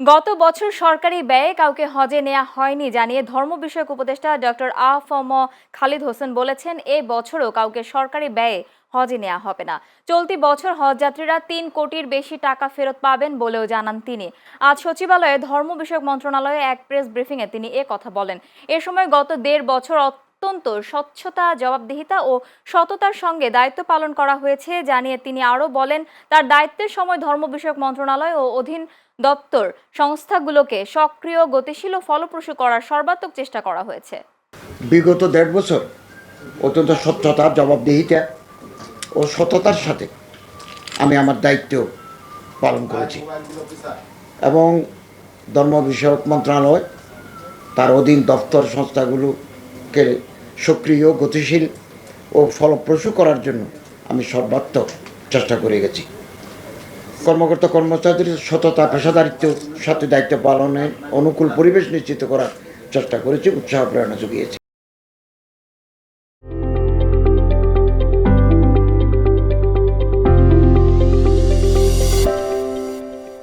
গত বছর সরকারি ব্যয়ে কাউকে হজে নেওয়া হয়নি জানিয়ে ধর্ম বিষয়ক উপদেষ্টা ডক্টর আফম খালিদ হোসেন বলেছেন, এ বছরও কাউকে সরকারি ব্যয়ে হজে নেওয়া হবে না। চলতি বছর হজযাত্রীরা তিন কোটির বেশি টাকা ফেরত পাবেন বলেও জানান তিনি। আজ সচিবালয়ে ধর্ম বিষয়ক মন্ত্রণালয়ে এক প্রেস ব্রিফিংয়ে তিনি এ কথা বলেন। এ সময় গত দেড় বছর অত্যন্ত স্বচ্ছতা, জবাবদিহিতা ও সততার সঙ্গে দায়িত্ব পালন করা হয়েছে জানিয়ে তিনি আরও বলেন, তার দায়িত্বের সময় ধর্ম বিষয়ক মন্ত্রণালয় ও অধীন দপ্তর সংস্থাগুলোকে সক্রিয়, গতিশীল ও ফলপ্রসূ করার সর্বাত্মক চেষ্টা করা হয়েছে। বিগত দেড় বছর অত্যন্ত স্বচ্ছতা, জবাবদিহিতা ও সততার সাথে আমি আমার দায়িত্ব পালন করেছি। এবং ধর্ম বিষয়ক মন্ত্রণালয়, তার অধীন দপ্তর সংস্থাগুলোকে সক্রিয়, গতিশীল ও ফলপ্রসূ করার জন্য আমি সর্বাত্মক চেষ্টা করে গেছি। কর্মকর্তা কর্মচারীদের সততা, পেশাদারিত্ব, সাথে দায়িত্ব পালনের অনুকূল পরিবেশ নিশ্চিত করার চেষ্টা করেছি, উৎসাহ প্রেরণা জুগিয়েছি।